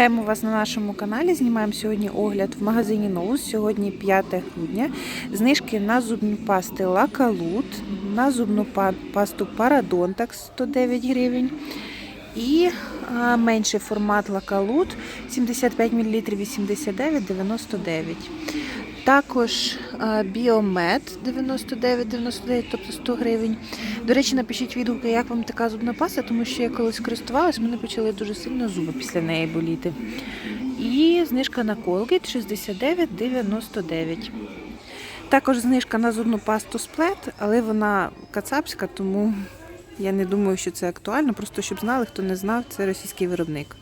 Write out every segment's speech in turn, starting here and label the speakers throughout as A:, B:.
A: Вітаємо вас на нашому каналі. Знімаємо сьогодні огляд в магазині Ноус. Сьогодні 5 грудня. Знижки на зубні пасти Лакалут, на зубну пасту Парадонтакс 109 гривень. І менший формат Лакалут 75 мл 89,99. Також а, Біомед 99,99, тобто 100 гривень. До речі, напишіть відгуки, як вам така зубна паста, тому що я колись користувалась, мене почали дуже сильно зуби після неї боліти. І знижка на Colgate 69,99. Також знижка на зубну пасту сплет, але вона кацапська, тому я не думаю, що це актуально. Просто щоб знали, хто не знав, це російський виробник.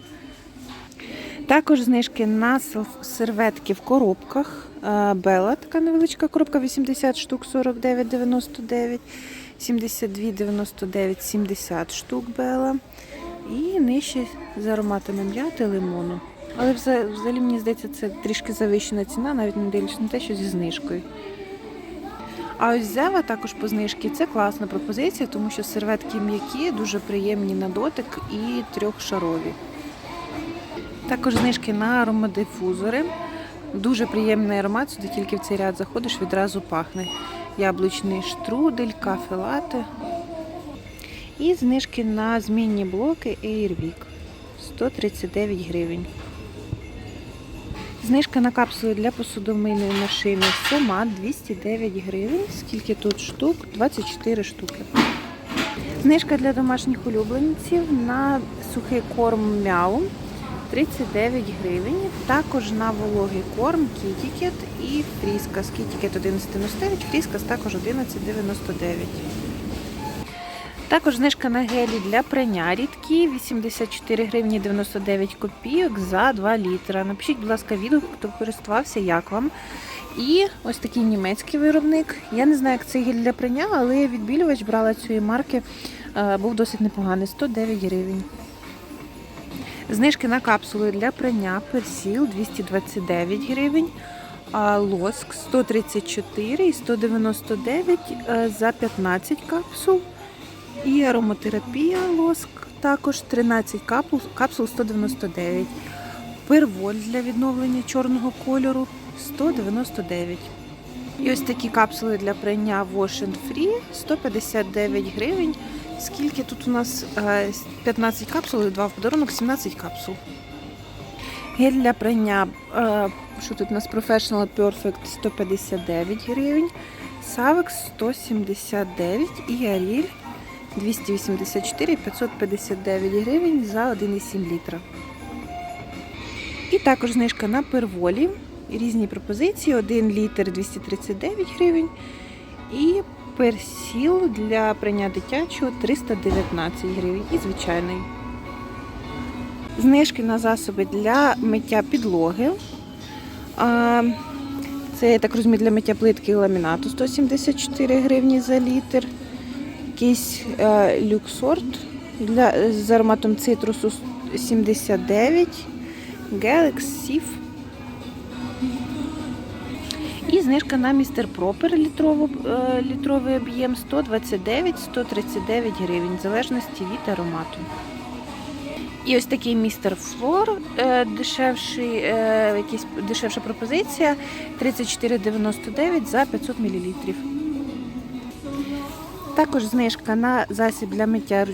A: Також знижки на серветки в коробках. Е, Бела, така невеличка коробка, 80 штук, 49,99, 72,99, 70 штук Бела. І нижче з ароматами м'яти, лимону. Але взагалі, мені здається, це трішки завищена ціна, навіть не дивлячись на те, що зі знижкою. А ось Зева також по знижці це класна пропозиція, тому що серветки м'які, дуже приємні на дотик і трьохшарові. Також знижки на аромадифузори. Дуже приємний аромат, сюди тільки в цей ряд заходиш, відразу пахне. Яблучний штрудель, кафе лате. І знижки на змінні блоки Airwick 139 гривень. Знижка на капсули для посудомийної машини Сома 209 гривень. Скільки тут штук? 24 штуки. Знижка для домашніх улюбленців на сухий корм мяу 39 гривень. Також на вологий корм кітікет і фріскас. Кітікет 11,99, фріскас також 11,99. Також знижка на гелі для прання рідкі 84 гривні 99 копійок за 2 літра. Напишіть, будь ласка, відгук, хто користувався, як вам. І ось такий німецький виробник. Я не знаю, як цей гель для прання, але відбілювач брала цієї марки. е, Був досить непоганий 109 гривень. Знижки на капсули для прання персіл 229 гривень. Лоск 134 і 199 е, за 15 капсул. І ароматерапія лоск також 13 капсул, капсул 199. Перволь для відновлення чорного кольору 199. І ось такі капсули для прання Wash Free 159 гривень. Скільки тут у нас Е, 15 капсул і 2 в подарунок, 17 капсул. Гель для прання, е, що тут у нас Professional Perfect 159 гривень, Savex 179 і Ariel 284 559 гривень за 1,7 літра. І також знижка на перволі. Різні пропозиції. 1 літр 239 гривень. І персіл для прання дитячого 319 гривень і звичайний. Знижки на засоби для миття підлоги. Це, я так розумію, для миття плитки і ламінату 174 гривні за літр. Якийсь е, люксорт для, з ароматом цитрусу 79. Galax Sif. І знижка на містер Пропер е, літровий об'єм 129-139 гривень, в залежності від аромату. І ось такий містер Флор, е, дешевший, е, дешевша пропозиція 34,99 за 500 мл. Також знижка на засіб для миття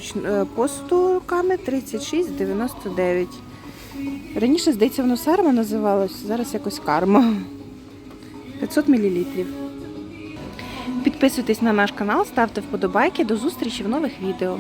A: посуду руками 36,99. Раніше, здається, воно сарма називалось, зараз якось карма. 500 мл. Підписуйтесь на наш канал, ставте вподобайки. До зустрічі в нових відео.